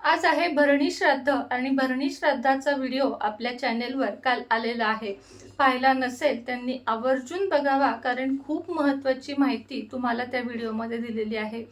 आज आहे भरणी श्राद्ध आणि भरणी श्राद्धाचा व्हिडिओ आपल्या चॅनेलवर काल आलेला आहे. पाहिला नसेल त्यांनी आवर्जून बघावा कारण खूप महत्त्वाची माहिती तुम्हाला त्या व्हिडिओमध्ये दिलेली आहे.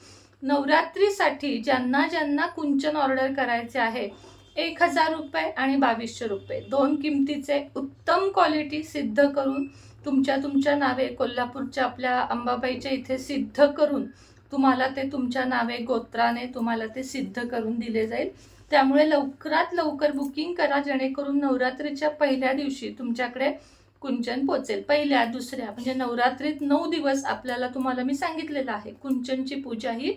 नवरात्रीसाठी ज्यांना ज्यांना कुंचन ऑर्डर करायचे आहे एक हजार रुपये आणि बावीसशे रुपये. दोन किमतीचे उत्तम क्वालिटी सिद्ध करून तुमच्या तुमच्या नावे कोल्हापूरच्या आपल्या अंबाबाईच्या इथे सिद्ध करून तुम्हाला ते तुमच्या नावे गोत्राने तुम्हाला ते सिद्ध करून दिले जाईल. त्यामुळे लवकरात लवकर बुकिंग करा जेणेकरून नवरात्रीच्या पहिल्या दिवशी तुमच्याकडे कुंचन पोचेल पहिल्या दुसऱ्या म्हणजे नवरात्रीत नऊ दिवस आपल्याला तुम्हाला मी सांगितलेलं आहे. कुंचनची पूजा ही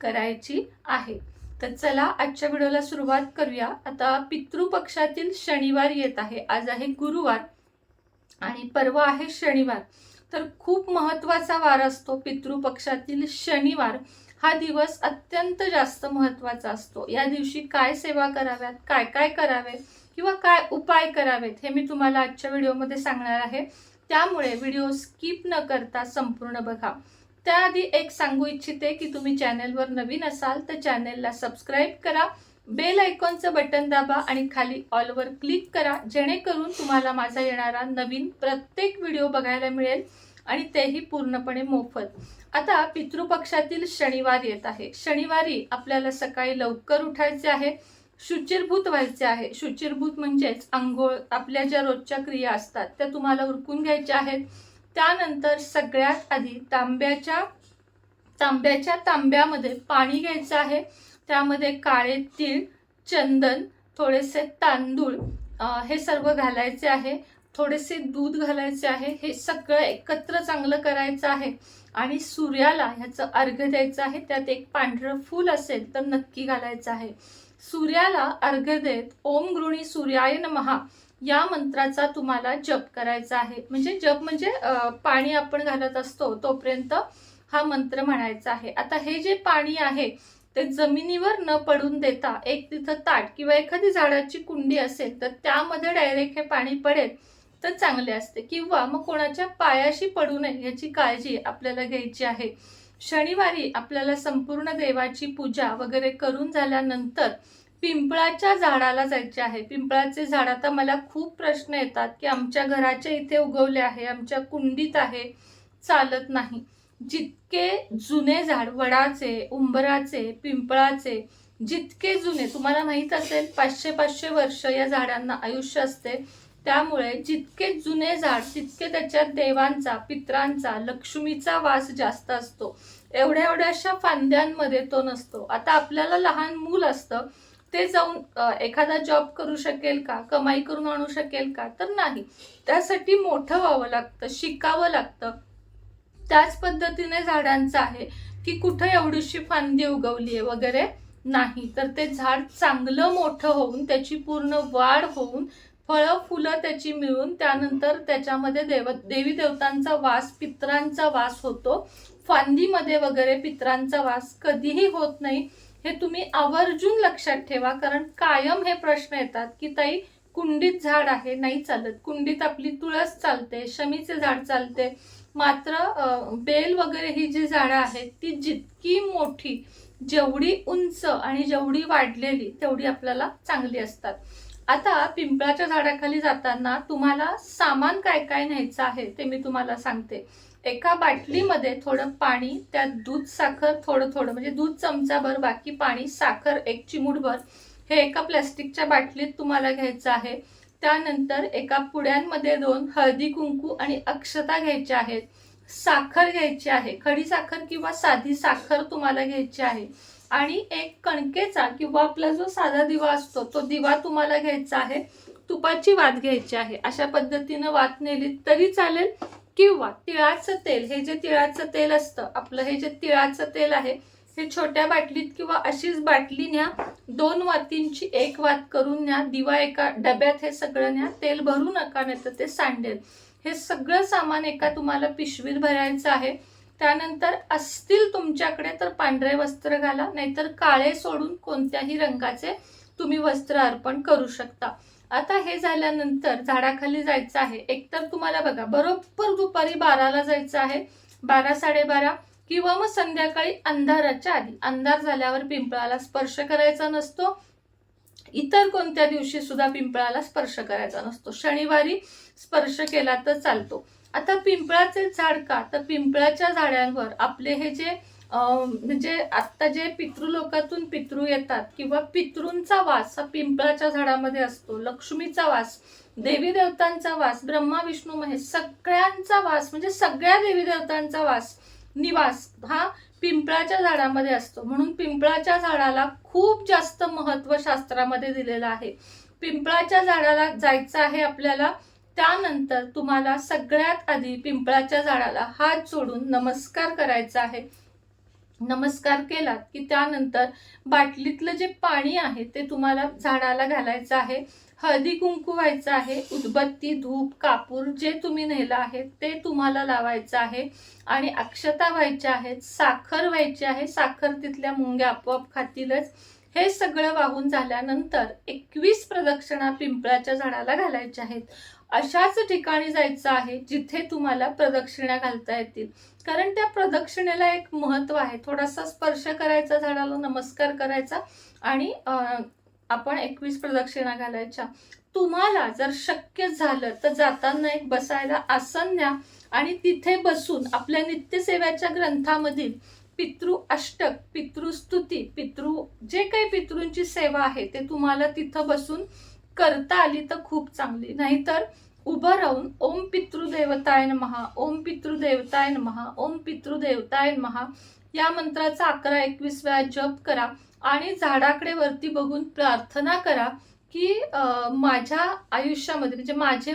करायची आहे. तर चला आजच्या व्हिडिओला सुरुवात करूया. आता पितृपक्षातील शनिवार येत आहे. आज आहे गुरुवार आणि परवा आहे शनिवार. तर खूप महत्त्वाचा वार असतो पितृपक्षातील शनिवार. हा दिवस अत्यंत जास्त महत्त्वाचा असतो. या दिवशी काय सेवा कराव्यात? काय काय करावे? किंवा काय उपाय करावेत? हे मी तुम्हाला आजच्या व्हिडिओमध्ये सांगणार आहे. त्यामुळे व्हिडिओ स्किप न करता संपूर्ण बघा. त्याआधी एक सांगू इच्छिते की तुम्ही चॅनेलवर नवीन असाल तर चॅनेलला सबस्क्राईब करा. बेल आयकॉनचं बटन दाबा आणि खाली ऑलवर क्लिक करा जेणेकरून तुम्हाला माझा येणारा नवीन प्रत्येक व्हिडिओ बघायला मिळेल आणि तेही पूर्णपणे मोफत. आता पितृपक्षातील शनिवार येत आहे. शनिवारी आपल्याला सकाळी लवकर उठायचे आहे शुचिरभूत व्हायचे आहे. शुचिरभूत म्हणजेच आंघोळ आपल्या ज्या रोजच्या क्रिया असतात त्या तुम्हाला उरकून घ्यायच्या आहेत. त्यानंतर सगळ्यात आधी तांब्याच्या तांब्याच्या तांब्यामध्ये पाणी घ्यायचं आहे. त्यामध्ये काळे तीळ चंदन थोडेसे तांदूळ हे सर्व घालायचे आहे. थोडेसे दूध घालायचे आहे. हे सगळं एकत्र चांगलं करायचं आहे. आणि सूर्याला ह्याचं अर्घ्य द्यायचं आहे. त्यात एक पांढरं फूल असेल तर नक्की घालायचं आहे. सूर्याला अर्घ्य देत ओम गृणी सूर्याय महा या मंत्राचा तुम्हाला जप करायचा आहे. म्हणजे जप म्हणजे पाणी आपण घालत असतो तोपर्यंत हा मंत्र म्हणायचा आहे. आता हे जे पाणी आहे ते जमिनीवर न पडून देता एक तिथं ताट किंवा एखादी झाडाची कुंडी असेल तर त्यामध्ये डायरेक्ट हे पाणी पडेल तर चांगले असते. किंवा मग कोणाच्या पायाशी पडू नये याची काळजी आपल्याला घ्यायची आहे. शनिवारी आपल्याला संपूर्ण देवाची पूजा वगैरे करून झाल्यानंतर पिंपळाच्या झाडाला जायचे आहे. पिंपळाचे झाड आता मला खूप प्रश्न येतात की आमच्या घराच्या इथे उगवले आहे आमच्या कुंडीत आहे चालत नाही. जितके जुने झाड वडाचे उंबराचे पिंपळाचे जितके जुने तुम्हाला माहीत असेल पाचशे पाचशे वर्ष या झाडांना आयुष्य असते. त्यामुळे जितके जुने झाड तितके त्याच्यात देवांचा पित्रांचा लक्ष्मीचा वास जास्त असतो. एवढ्या एवढ्याशा फांद्यांमध्ये तो नसतो. आता आपल्याला लहान मूल असतं ते जाऊन एखादा जॉब करू शकेल का? कमाई करून आणू शकेल का? तर नाही. त्यासाठी मोठं व्हावं लागतं शिकावं लागतं. त्याच पद्धतीने झाडांचं आहे की कुठं एवढीशी फांदी उगवली आहे वगैरे नाही. तर ते झाड चांगलं मोठं होऊन त्याची पूर्ण वाढ होऊन फळं फुलं त्याची मिळून त्यानंतर त्याच्यामध्ये देव देवी देवतांचा वास पित्रांचा वास होतो. फांदीमध्ये वगैरे पित्रांचा वास कधीही होत नाही. हे तुम्ही आवर्जून लक्षात ठेवा कारण कायम हे प्रश्न येतात की ताई कुंडीत झाड आहे नाही चालत. कुंडीत आपली तुळस चालते शमीचे झाड चालते. मात्र बेल वगैरे ही जी झाडं आहेत ती जितकी मोठी जेवढी उंच आणि जेवढी वाढलेली तेवढी आपल्याला चांगली असतात. आता पिंपळाच्या झाडाखाली जाताना तुम्हाला सामान काय काय न्यायचं आहे ते मी तुम्हाला सांगते. एका बाटलीमध्ये थोडं पाणी त्यात दूध साखर थोडं थोडं म्हणजे दूध चमचाभर बाकी पाणी साखर एक चिमूटभर हे एका प्लॅस्टिकच्या बाटलीत तुम्हाला घ्यायचं आहे. त्यानंतर एका पुड्यांमध्ये दोन हळदी कुंकू आणि अक्षता घ्यायच्या आहेत. साखर घ्यायची आहे. खडी साखर किंवा साधी साखर तुम्हाला घ्यायची आहे. आणि एक कणकेचा किंवा आपला जो साधा दिवा असतो तो दिवा तुम्हाला घ्यायचा आहे. तुपाची वात घ्यायची आहे. अशा पद्धतीनं वात नेली तरी चालेल किंवा तिळाचं तेल हे जे तिळाचं तेल असतं आपलं हे जे तिळाचं तेल आहे हे छोट्या बाटलीत किंवा अशीच बाटली न्या. दोन वातींची एक वात करून न्या. दिवा एका डब्यात हे सगळं न्या. तेल भरू नका नाही तर ते सांडेल. हे सगळं सामान एका तुम्हाला पिशवीत भरायचं आहे. त्यानंतर असतील तुमच्याकडे तर पांढरे वस्त्र घाला. नाहीतर काळे सोडून कोणत्याही रंगाचे तुम्ही वस्त्र अर्पण करू शकता. आता हे झाल्यानंतर झाडाखाली जायचं आहे. एकतर तुम्हाला बघा बरोबर दुपारी बाराला जायचं आहे. बारा साडेबारा. किंवा मग संध्याकाळी अंधाराच्या आधी. अंधार झाल्यावर पिंपळाला स्पर्श करायचा नसतो. इतर कोणत्या दिवशी सुद्धा पिंपळाला स्पर्श करायचा नसतो. शनिवारी स्पर्श केला तर चालतो. आता पिंपळाचे झाड का? तर पिंपळाच्या झाडांवर आपले हे जे म्हणजे आत्ता जे पितृलोकातून पितृ येतात किंवा पितृंचा वास हा पिंपळाच्या झाडामध्ये असतो. लक्ष्मीचा वास देवी देवतांचा वास ब्रह्मा विष्णू महेश सगळ्यांचा वास म्हणजे सगळ्या देवी देवतांचा वास निवास हा पिंपळाच्या झाडामध्ये असतो. म्हणून पिंपळाच्या झाडाला खूप जास्त महत्त्व शास्त्रामध्ये दिलेलं आहे. पिंपळाच्या झाडाला जायचं आहे आपल्याला त्यानंतर तुम्हाला सगळ्यात आधी पिंपळाच्या झाडाला हात जोडून नमस्कार करायचा आहे. नमस्कार केलात की त्यानंतर बाटलीतलं जे पाणी आहे ते तुम्हाला झाडाला घालायचं आहे हळदी कुंकू व्हायचं आहे उदबत्ती धूप कापूर जे तुम्ही नेलं आहे ते तुम्हाला लावायचं आहे आणि अक्षता व्हायच्या आहेत साखर व्हायची आहे साखर तिथल्या मुंग्या आपोआप खातीलच. हे सगळं वाहून झाल्यानंतर एकवीस प्रदक्षिणा पिंपळाच्या झाडाला घालायच्या आहेत. अशाच ठिकाणी जायचं आहे जिथे तुम्हाला प्रदक्षिणा घालता येतील. कारण त्या प्रदक्षिणेला एक महत्त्व आहे. थोडासा स्पर्श करायचा झाडाला नमस्कार करायचा आणि आपण एकवीस प्रदक्षिणा घालायच्या. तुम्हाला जर शक्य झालं तर जाताना एक बसायला आसन द्या आणि तिथे बसून आपल्या नित्यसेवेच्या ग्रंथामधील पितृ अष्टक पितृस्तुती पितृ जे काही पितृंची सेवा आहे ते तुम्हाला तिथं बसून करता आली तर खूप चांगली. नाहीतर उभं राहून ओम पितृदेवताय महा ओम पितृदेवताय महा ओम पितृदेवताय महा या मंत्राचा अकरा एकवीस वेळा जप करा आणि झाडाकडे वरती बघून प्रार्थना करा की माझ्या आयुष्यामध्ये म्हणजे माझे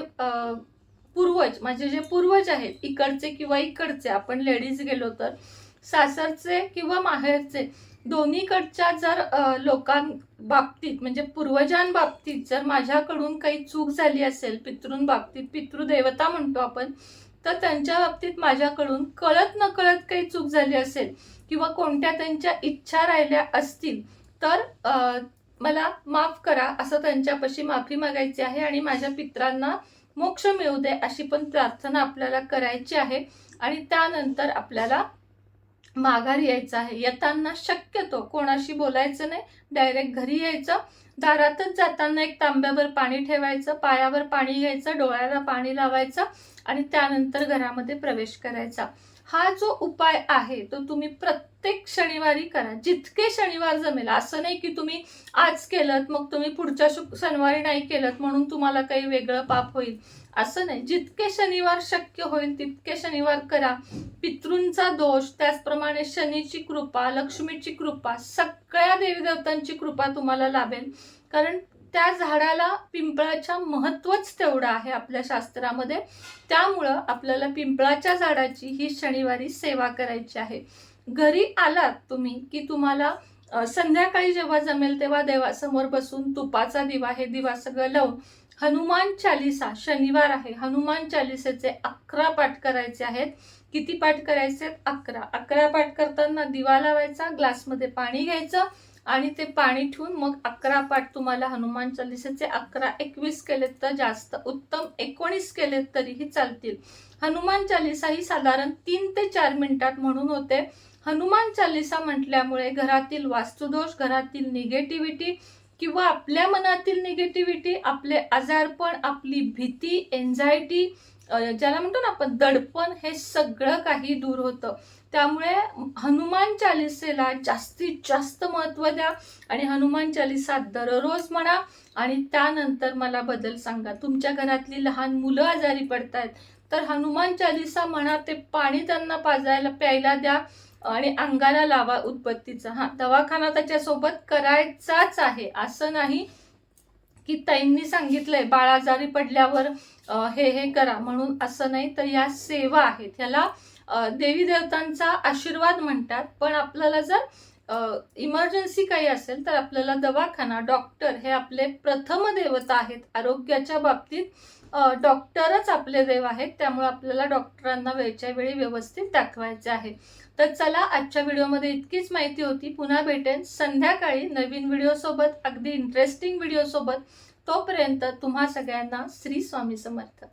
पूर्वज माझे जे पूर्वज आहेत इकडचे किंवा इकडचे आपण लेडीज गेलो तर सासरचे किंवा माहेरचे दोन्हीकडच्या जर लोकांबाबतीत म्हणजे पूर्वजांबाबतीत जर माझ्याकडून काही चूक झाली असेल पितृंबाबतीत पितृदेवता म्हणतो आपण तर त्यांच्या बाबतीत माझ्याकडून कळत नकळत काही चूक झाली असेल किंवा कोणत्या त्यांच्या इच्छा राहिल्या असतील तर मला माफ करा असं त्यांच्यापाशी माफी मागायची आहे आणि माझ्या पित्रांना मोक्ष मिळू दे अशी पण प्रार्थना आपल्याला करायची आहे आणि त्यानंतर आपल्याला माघारी यायचं आहे. येताना शक्यतो कोणाशी बोलायचं नाही. डायरेक्ट घरी यायचं. दारातच जाताना एक तांब्यावर पाणी ठेवायचं पायावर पाणी घ्यायचं डोळ्याला पाणी लावायचं. आणि त्यानंतर घरामध्ये प्रवेश करायचा. हा जो उपाय आहे तो तुम्ही प्रत्येक शनिवारी करा. जितके शनिवार जमेल असं नाही की तुम्ही आज केलं मग तुम्ही पुढच्या शुक शनिवारी नाही केलं म्हणून तुम्हाला काही वेगळं पाप होईल. असं नाही. जितके शनिवार शक्य होईल तितके शनिवार करा. पितृंचा दोष त्याचप्रमाणे शनीची कृपा लक्ष्मीची कृपा सगळ्या देवी देवतांची कृपा तुम्हाला लाभेल. कारण त्या झाडाला पिंपळाच्या महत्वच तेवढं आहे आपल्या शास्त्रामध्ये. त्यामुळं आपल्याला पिंपळाच्या झाडाची ही शनिवारी सेवा करायची आहे. घरी आलात तुम्ही की तुम्हाला संध्याकाळी जेव्हा जमेल तेव्हा देवासमोर बसून तुपाचा दिवा हे दिवा सगळं लावून हनुमान चालिसा शनिवार आहे हनुमान चालिसेचे अकरा पाठ करायचे आहेत. किती पाठ करायचे आहेत? अकरा. अकरा पाठ करताना दिवा लावायचा ग्लासमध्ये पाणी घ्यायचं आणि ते पाणी ठेवून मग अकरा पाठ तुम्हाला हनुमान चालिसेचे अकरा एकवीस केलेत तर जास्त उत्तम एकोणीस केलेत तरीही चालतील. हनुमान चालिसा ही साधारण तीन ते चार मिनिटात म्हणून होते. हनुमान चालिसा म्हटल्यामुळे घरातील वास्तुदोष घरातील निगेटिव्हिटी किंवा आपल्या मनातील निगेटिव्हिटी आपले आजारपण आपली भीती एन्झायटी ज्याला म्हणतो ना आपण दडपण हे सगळं काही दूर होतं. त्यामुळे हनुमान चालिसेला जास्तीत जास्त महत्त्व द्या आणि हनुमान चालिसा दररोज म्हणा आणि त्यानंतर मला बदल सांगा. तुमच्या घरातली लहान मुलं आजारी पडतायत तर हनुमान चालिसा म्हणा ते पाणी त्यांना पाजायला प्यायला द्या आणि अंगाला लावा उत्पत्तीचा. हा दवाखाना त्याच्यासोबत करायचाच आहे असं नाही. की ताईंनी सांगितलंय बाळ आजारी पडल्यावर हे हे करा म्हणून असं नाही. तर या सेवा आहेत. ह्याला देवी देवतांचा आशीर्वाद म्हणतात. पण आपल्याला जर इमर्जन्सी काही असेल तर आपल्याला दवाखाना डॉक्टर हे आपले प्रथम देवता आहेत. आरोग्याच्या बाबतीत डॉक्टरच आपले देव आहेत. त्यामुळे आपल्याला डॉक्टरांना वेळच्या वेळी व्यवस्थित दाखवायचे आहे. तर चला आजच्या व्हिडिओमध्ये इतकीच माहिती होती. पुन्हा भेटेन संध्याकाळी नवीन व्हिडिओसोबत अगदी इंटरेस्टिंग व्हिडिओसोबत तोपर्यंत तुम्हा सगळ्यांना श्री स्वामी समर्थ.